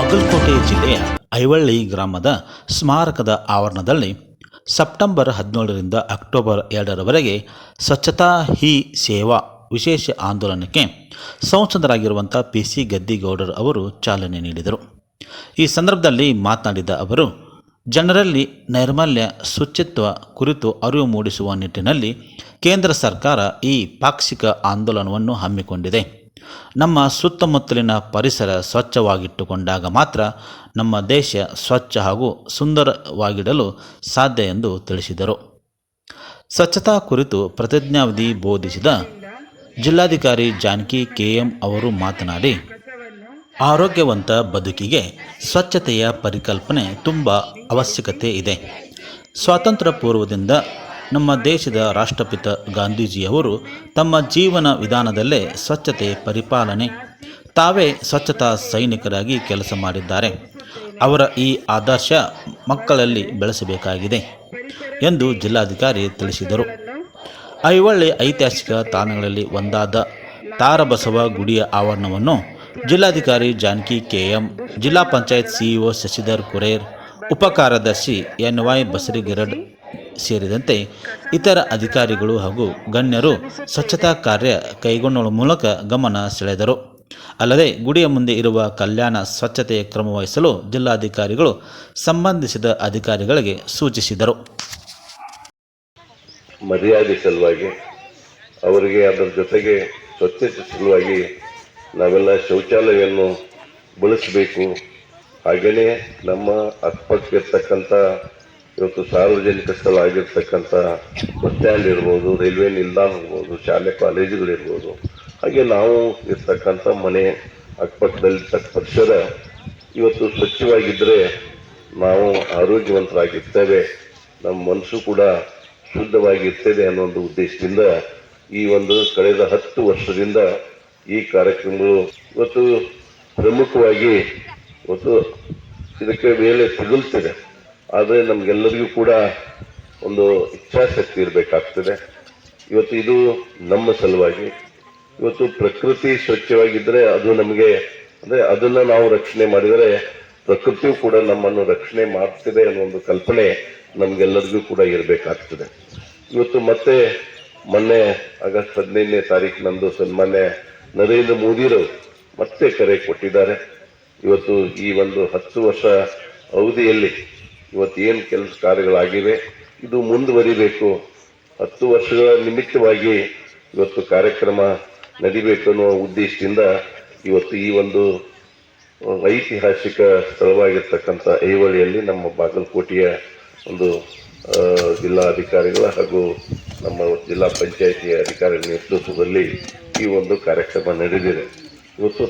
ಜಿಲ್ಲೆಯ ಐವಳ್ಳಿ ಗ್ರಾಮದ ಸ್ಮಾರಕದ ಆವರಣದಲ್ಲಿ ಸೆಪ್ಟೆಂಬರ್ ಹದಿನೇಳರಿಂದ ಅಕ್ಟೋಬರ್ ಎರಡರವರೆಗೆ ಸ್ವಚ್ಛತಾ ಹಿ ಸೇವಾ ವಿಶೇಷ ಆಂದೋಲನಕ್ಕೆ ಸಂಸದರಾಗಿರುವಂಥ ಪಿ ಸಿ ಗದ್ದಿಗೌಡರ್ ಅವರು ಚಾಲನೆ ನೀಡಿದರು. ಈ ಸಂದರ್ಭದಲ್ಲಿ ಮಾತನಾಡಿದ ಅವರು, ಜನರಲ್ಲಿ ನೈರ್ಮಲ್ಯ, ಶುಚಿತ್ವ ಕುರಿತು ಅರಿವು ಮೂಡಿಸುವ ನಿಟ್ಟಿನಲ್ಲಿ ಕೇಂದ್ರ ಸರ್ಕಾರ ಈ ಪಾಕ್ಷಿಕ ಆಂದೋಲನವನ್ನು ಹಮ್ಮಿಕೊಂಡಿದೆ. ನಮ್ಮ ಸುತ್ತಮುತ್ತಲಿನ ಪರಿಸರ ಸ್ವಚ್ಛವಾಗಿಟ್ಟುಕೊಂಡಾಗ ಮಾತ್ರ ನಮ್ಮ ದೇಶ ಸ್ವಚ್ಛ ಹಾಗೂ ಸುಂದರವಾಗಿಡಲು ಸಾಧ್ಯ ಎಂದು ತಿಳಿಸಿದರು. ಸ್ವಚ್ಛತಾ ಕುರಿತು ಪ್ರತಿಜ್ಞಾವಿಧಿ ಬೋಧಿಸಿದ ಜಿಲ್ಲಾಧಿಕಾರಿ ಜಾನಕಿ ಕೆಎಂ ಅವರು ಮಾತನಾಡಿ, ಆರೋಗ್ಯವಂತ ಬದುಕಿಗೆ ಸ್ವಚ್ಛತೆಯ ಪರಿಕಲ್ಪನೆ ತುಂಬ ಅವಶ್ಯಕತೆ ಇದೆ. ಸ್ವಾತಂತ್ರ್ಯ ಪೂರ್ವದಿಂದ ನಮ್ಮ ದೇಶದ ರಾಷ್ಟ್ರಪಿತ ಗಾಂಧೀಜಿಯವರು ತಮ್ಮ ಜೀವನ ವಿಧಾನದಲ್ಲೇ ಸ್ವಚ್ಛತೆ ಪರಿಪಾಲನೆ, ತಾವೇ ಸ್ವಚ್ಛತಾ ಸೈನಿಕರಾಗಿ ಕೆಲಸ ಮಾಡಿದ್ದಾರೆ. ಅವರ ಈ ಆದರ್ಶ ಮಕ್ಕಳಲ್ಲಿ ಬೆಳೆಸಬೇಕಾಗಿದೆ ಎಂದು ಜಿಲ್ಲಾಧಿಕಾರಿ ತಿಳಿಸಿದರು. ಐವಳ್ಳಿ ಐತಿಹಾಸಿಕ ತಾಣಗಳಲ್ಲಿ ಒಂದಾದ ತಾರಬಸವ ಗುಡಿಯ ಆವರಣವನ್ನು ಜಿಲ್ಲಾಧಿಕಾರಿ ಜಾನಕಿ ಕೆಎಂ, ಜಿಲ್ಲಾ ಪಂಚಾಯತ್ ಸಿಇಒ ಶಶಿಧರ್ ಕುರೇರ್ ಉಪ ಕಾರ್ಯದರ್ಶಿ ಎನ್ ವೈ ಬಸರಿಗಿರಡ್ ಸೇರಿದಂತೆ ಇತರ ಅಧಿಕಾರಿಗಳು ಹಾಗೂ ಗಣ್ಯರು ಸ್ವಚ್ಛತಾ ಕಾರ್ಯ ಕೈಗೊಳ್ಳುವ ಮೂಲಕ ಗಮನ ಸೆಳೆದರು. ಅಲ್ಲದೆ ಗುಡಿಯ ಮುಂದೆ ಇರುವ ಕಲ್ಯಾಣ ಸ್ವಚ್ಛತೆಯ ಕ್ರಮ ವಹಿಸಲು ಜಿಲ್ಲಾಧಿಕಾರಿಗಳು ಸಂಬಂಧಿಸಿದ ಅಧಿಕಾರಿಗಳಿಗೆ ಸೂಚಿಸಿದರು. ಮರ್ಯಾದೆ ಸಲುವಾಗಿ ಅವರಿಗೆ ಅದರ ಜೊತೆಗೆ ಸ್ವಚ್ಛತೆ ಸಲುವಾಗಿ ನಾವೆಲ್ಲ ಶೌಚಾಲಯವನ್ನು ಬಳಸಬೇಕು. ಹಾಗೆಯೇ ನಮ್ಮ ಅಕ್ಕಪಕ್ಕ ಇರ್ತಕ್ಕಂಥ ಇವತ್ತು ಸಾರ್ವಜನಿಕ ಸ್ಥಳ ಆಗಿರ್ತಕ್ಕಂಥ ಬಸ್ ಸ್ಟ್ಯಾಂಡ್ ಇರ್ಬೋದು, ರೈಲ್ವೆ ನಿಲ್ದಾಣ ಇರ್ಬೋದು, ಶಾಲೆ ಕಾಲೇಜುಗಳಿರ್ಬೋದು ಹಾಗೆ ನಾವು ಇರ್ತಕ್ಕಂಥ ಮನೆ ಅಕ್ಕಪಕ್ಕದಲ್ಲಿರ್ತಕ್ಕ ಪರಿಸರ ಇವತ್ತು ಸ್ವಚ್ಛವಾಗಿದ್ದರೆ ನಾವು ಆರೋಗ್ಯವಂತರಾಗಿರ್ತೇವೆ. ನಮ್ಮ ಮನಸ್ಸು ಕೂಡ ಶುದ್ಧವಾಗಿರ್ತದೆ ಅನ್ನೋ ಒಂದು ಉದ್ದೇಶದಿಂದ ಈ ಒಂದು ಕಳೆದ ಹತ್ತು ವರ್ಷದಿಂದ ಈ ಕಾರ್ಯಕ್ರಮಗಳು ಇವತ್ತು ಪ್ರಮುಖವಾಗಿ ಇವತ್ತು ಇದಕ್ಕೆ ಮೇಲೆ ತಗುಲ್ತಿದೆ ಆದರೆ ನಮಗೆಲ್ಲರಿಗೂ ಕೂಡ ಒಂದು ಇಚ್ಛಾಶಕ್ತಿ ಇರಬೇಕಾಗ್ತದೆ. ಇವತ್ತು ಇದು ನಮ್ಮ ಸಲುವಾಗಿ, ಇವತ್ತು ಪ್ರಕೃತಿ ಸ್ವಚ್ಛವಾಗಿದ್ದರೆ ಅದು ನಮಗೆ, ಅಂದರೆ ಅದನ್ನು ನಾವು ರಕ್ಷಣೆ ಮಾಡಿದರೆ ಪ್ರಕೃತಿಯು ಕೂಡ ನಮ್ಮನ್ನು ರಕ್ಷಣೆ ಮಾಡ್ತಿದೆ ಅನ್ನೋ ಒಂದು ಕಲ್ಪನೆ ನಮಗೆಲ್ಲರಿಗೂ ಕೂಡ ಇರಬೇಕಾಗ್ತದೆ. ಇವತ್ತು ಮತ್ತೆ ಮೊನ್ನೆ ಆಗಸ್ಟ್ ಹದಿನೈದನೇ ತಾರೀಕಿನಂದು ಸನ್ಮಾನ್ಯ ನರೇಂದ್ರ ಮೋದಿರವರು ಮತ್ತೆ ಕರೆ ಕೊಟ್ಟಿದ್ದಾರೆ. ಇವತ್ತು ಈ ಒಂದು ಹತ್ತು ವರ್ಷ ಅವಧಿಯಲ್ಲಿ ಇವತ್ತು ಏನು ಕೆಲಸ ಕಾರ್ಯಗಳಾಗಿವೆ, ಇದು ಮುಂದುವರಿಬೇಕು. ಹತ್ತು ವರ್ಷಗಳ ನಿಮಿತ್ತವಾಗಿ ಇವತ್ತು ಕಾರ್ಯಕ್ರಮ ನಡಿಬೇಕು ಅನ್ನುವ ಉದ್ದೇಶದಿಂದ ಇವತ್ತು ಈ ಒಂದು ಐತಿಹಾಸಿಕ ಸ್ಥಳವಾಗಿರ್ತಕ್ಕಂಥ ಐವಳಿಯಲ್ಲಿ ನಮ್ಮ ಬಾಗಲಕೋಟೆಯ ಒಂದು ಜಿಲ್ಲಾಧಿಕಾರಿಗಳ ಹಾಗೂ ನಮ್ಮ ಜಿಲ್ಲಾ ಪಂಚಾಯಿತಿಯ ಅಧಿಕಾರಿಗಳ ನೇತೃತ್ವದಲ್ಲಿ ಈ ಒಂದು ಕಾರ್ಯಕ್ರಮ ನಡೆದಿದೆ. ಇವತ್ತು